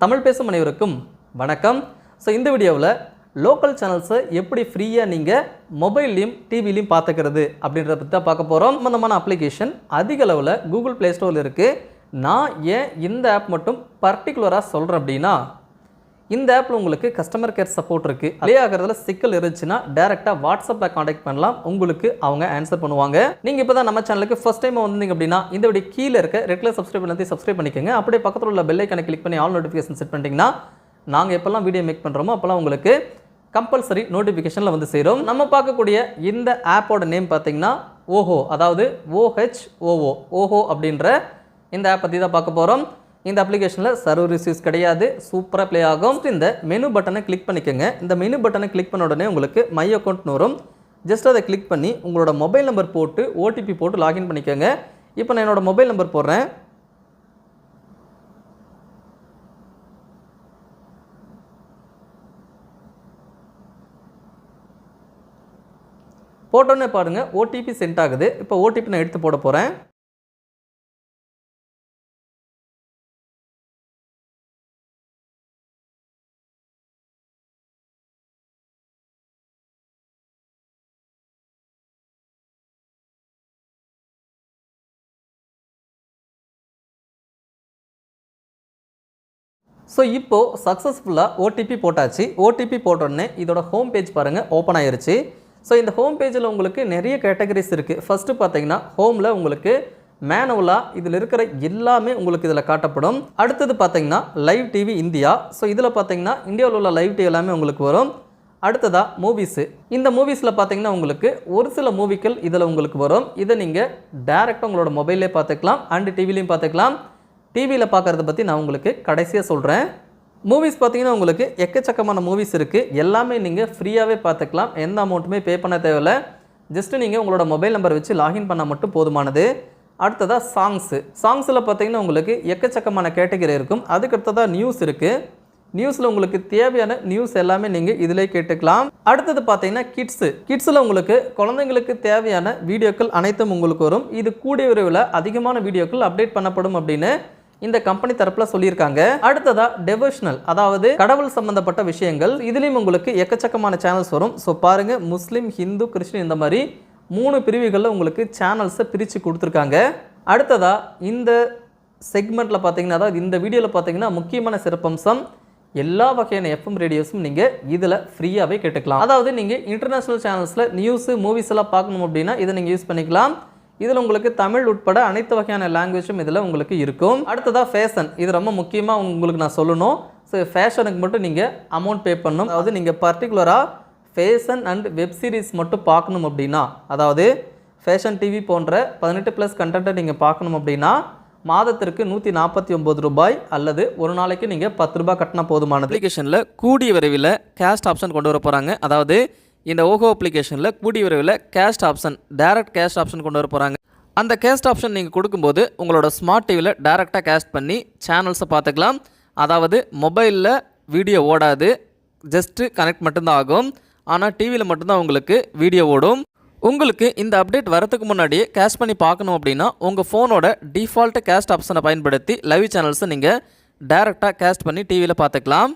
தமிழ் பேசும் அனைவருக்கும் வணக்கம். ஸோ இந்த வீடியோவில் லோக்கல் சேனல்ஸை எப்படி ஃப்ரீயாக நீங்கள் மொபைல்லையும் டிவிலையும் பார்த்துக்கிறது அப்படின்றத பற்றி தான் பார்க்க போகிறோம் சம்மந்தமான அப்ளிகேஷன் அதிக அளவில் கூகுள் ப்ளே ஸ்டோரில் இருக்குது நான் ஏன் இந்த ஆப் மட்டும் பர்டிகுலராக சொல்கிறேன் அப்படின்னா இந்த ஆப்பில் உங்களுக்கு கஸ்டமர் கேர் சப்போர்ட் இருக்குது லே ஆகிறதுல சிக்கல் இருந்துச்சுன்னா டேரெக்டாக வாட்ஸ்அப்பில் காண்டாக்ட் பண்ணலாம். உங்களுக்கு அவங்க ஆன்சர் பண்ணுவாங்க. நீங்கள் இப்போ தான் நம்ம சேனலுக்கு ஃபஸ்ட் டைம் வந்தீங்க அப்படின்னா இந்த வீடியோ கீழே இருக்க ரெகுலர் சப்ஸ்கிரைப் பண்ணி சப்ஸ்கிரைப் பண்ணிக்கோங்க. அப்படியே பக்கத்தில் உள்ள பெல் ஐக்கனை கிளிக் பண்ணி ஆல் நோட்டிஃபிகேஷன் செட் பண்ணிட்டீங்கன்னா நாங்கள் எப்போல்லாம் வீடியோ மேக் பண்ணுறோமோ அப்போல்லாம் உங்களுக்கு கம்பல்சரி நோட்டிஃபிகேஷனில் வந்து சேரும். நம்ம பார்க்கக்கூடிய இந்த ஆப்போட நேம் பார்த்தீங்கன்னா ஓஹோ அதாவது ஓஹெச் ஓஓ ஓஹோ அப்படின்ற இந்த ஆப் பற்றி தான் பார்க்க போகிறோம் இந்த அப்ளிகேஷனில் சர்வர் இஷ்யூஸ் கிடையாது. சூப்பராக ப்ளே ஆகும். இந்த மெனு பட்டனை கிளிக் பண்ணிக்கோங்க. இந்த மெனு பட்டனை கிளிக் பண்ண உடனே உங்களுக்கு மை அக்கௌண்ட்னு வரும். ஜஸ்ட் அதை கிளிக் பண்ணி உங்களோட மொபைல் நம்பர் போட்டு ஓடிபி போட்டு லாகின் பண்ணிக்கோங்க. இப்போ நான் என்னோடய மொபைல் நம்பர் போடுறேன். போட்டோன்னே பாருங்கள் ஓடிபி சென்ட் ஆகுது. இப்போ ஓடிபி நான் எடுத்து போட போகிறேன் ஸோ இப்போது சக்ஸஸ்ஃபுல்லாக ஓடிபி போட்டாச்சு. ஓடிபி போட்டோடனே இதோட ஹோம் பேஜ் பாருங்கள் ஓப்பன் ஆயிருச்சு. ஸோ இந்த ஹோம் பேஜில் உங்களுக்கு நிறைய கேட்டகரிஸ் இருக்குது ஃபஸ்ட்டு பார்த்தீங்கன்னா ஹோமில் உங்களுக்கு மேனுவலாக இதில் இருக்கிற எல்லாமே உங்களுக்கு இதில் காட்டப்படும். அடுத்தது பார்த்தீங்கன்னா லைவ் டிவி இந்தியா. ஸோ இதில் பார்த்தீங்கன்னா இந்தியாவில் உள்ள லைவ் டிவி எல்லாமே உங்களுக்கு வரும். அடுத்ததாக மூவிஸு இந்த மூவிஸில் பார்த்தீங்கன்னா உங்களுக்கு ஒரு சில மூவிக்கள் இதில் உங்களுக்கு வரும். இதை நீங்கள் டேரெக்டாக உங்களோட மொபைல்லே பார்த்துக்கலாம். அண்டு டிவிலையும் பார்த்துக்கலாம். டிவியில் பார்க்குறத பற்றி நான் உங்களுக்கு கடைசியாக சொல்கிறேன் மூவிஸ் பார்த்தீங்கன்னா உங்களுக்கு எக்கச்சக்கமான மூவிஸ் இருக்குது எல்லாமே நீங்கள் ஃப்ரீயாகவே பார்த்துக்கலாம் எந்த அமௌண்ட்டுமே பே பண்ண தேவையில்ல. ஜஸ்ட்டு நீங்கள் உங்களோட மொபைல் நம்பர் வச்சு லாகின் பண்ணால் மட்டும் போதுமானது. அடுத்ததாக சாங்ஸு சாங்ஸில் பார்த்தீங்கன்னா உங்களுக்கு எக்கச்சக்கமான கேட்டகரி இருக்கும். அதுக்கடுத்ததாக நியூஸ் இருக்குது நியூஸில் உங்களுக்கு தேவையான நியூஸ் எல்லாமே நீங்கள் இதிலே கேட்டுக்கலாம். அடுத்தது பார்த்தீங்கன்னா கிட்ஸு கிட்ஸில் உங்களுக்கு குழந்தைங்களுக்கு தேவையான வீடியோக்கள் அனைத்தும் உங்களுக்கு வரும். இது கூடிய விரைவில் அதிகமான வீடியோக்கள் அப்டேட் பண்ணப்படும் அப்படின்னு இந்த கம்பெனி தரப்பில் சொல்லியிருக்காங்க. அடுத்ததா டெவோஷனல் அதாவது கடவுள் சம்பந்தப்பட்ட விஷயங்கள். இதுலேயும் உங்களுக்கு எக்கச்சக்கமான சேனல்ஸ் வரும். ஸோ பாருங்க முஸ்லீம் ஹிந்து கிறிஸ்டின் இந்த மாதிரி மூணு பிரிவுகளில் உங்களுக்கு சேனல்ஸை பிரித்து கொடுத்துருக்காங்க. அடுத்ததா இந்த செக்மெண்ட்டில் பார்த்தீங்கன்னா அதாவது இந்த வீடியோவில் பார்த்தீங்கன்னா முக்கியமான சிறப்பம்சம் எல்லா வகையான எஃப்எம் ரேடியோஸும் நீங்கள் இதில் ஃப்ரீயாகவே கேட்டுக்கலாம். அதாவது நீங்கள் இன்டர்நேஷ்னல் சேனல்ஸில் நியூஸு மூவிஸ் எல்லாம் பார்க்கணும் அப்படின்னா இதை நீங்கள் யூஸ் பண்ணிக்கலாம். இதில் உங்களுக்கு தமிழ் உட்பட அனைத்து வகையான லாங்குவேஜும் இதில் உங்களுக்கு இருக்கும். அடுத்ததாக ஃபேஷன் இது ரொம்ப முக்கியமாக உங்களுக்கு நான் சொல்லணும். ஸோ ஃபேஷனுக்கு மட்டும் நீங்கள் அமௌண்ட் பே பண்ணணும். அதாவது நீங்கள் பர்டிகுலராக ஃபேஷன் அண்ட் வெப் சீரிஸ் மட்டும் பார்க்கணும் அப்படின்னா அதாவது ஃபேஷன் டிவி போன்ற பதினெட்டு ப்ளஸ் கண்டென்ட்டை நீங்கள் பார்க்கணும் அப்படின்னா மாதத்திற்கு நூற்றி நாற்பத்தி ஒம்பது ரூபாய் அல்லது ஒரு நாளைக்கு நீங்கள் பத்து ரூபாய் கட்டினா போதுமான அப்ளிகேஷனில் கூடிய விரைவில் கேஸ்ட் ஆப்ஷன் கொண்டு வர போகிறாங்க அதாவது இந்த ஓஹோ அப்ளிகேஷனில் கூடிய விரைவில் guest option direct guest option கொண்டு வர போகிறாங்க அந்த கேஸ்ட் ஆப்ஷன் நீங்கள் கொடுக்கும்போது உங்களோட ஸ்மார்ட் டிவியில் டேரெக்டாக கேஸ்ட் பண்ணி சேனல்ஸை பார்த்துக்கலாம். அதாவது மொபைலில் வீடியோ ஓடாது. ஜஸ்ட்டு கனெக்ட் மட்டும்தான் ஆகும். ஆனால் டிவியில் மட்டும்தான் உங்களுக்கு வீடியோ ஓடும். உங்களுக்கு இந்த அப்டேட் வரதுக்கு முன்னாடியே கேஷ் பண்ணி பார்க்கணும் அப்படின்னா உங்கள் ஃபோனோட டிஃபால்ட் கேஸ்ட் ஆப்ஷனை பயன்படுத்தி லைவ் சேனல்ஸை நீங்கள் டேரெக்டாக கேஸ்ட் பண்ணி டிவியில் பார்த்துக்கலாம்.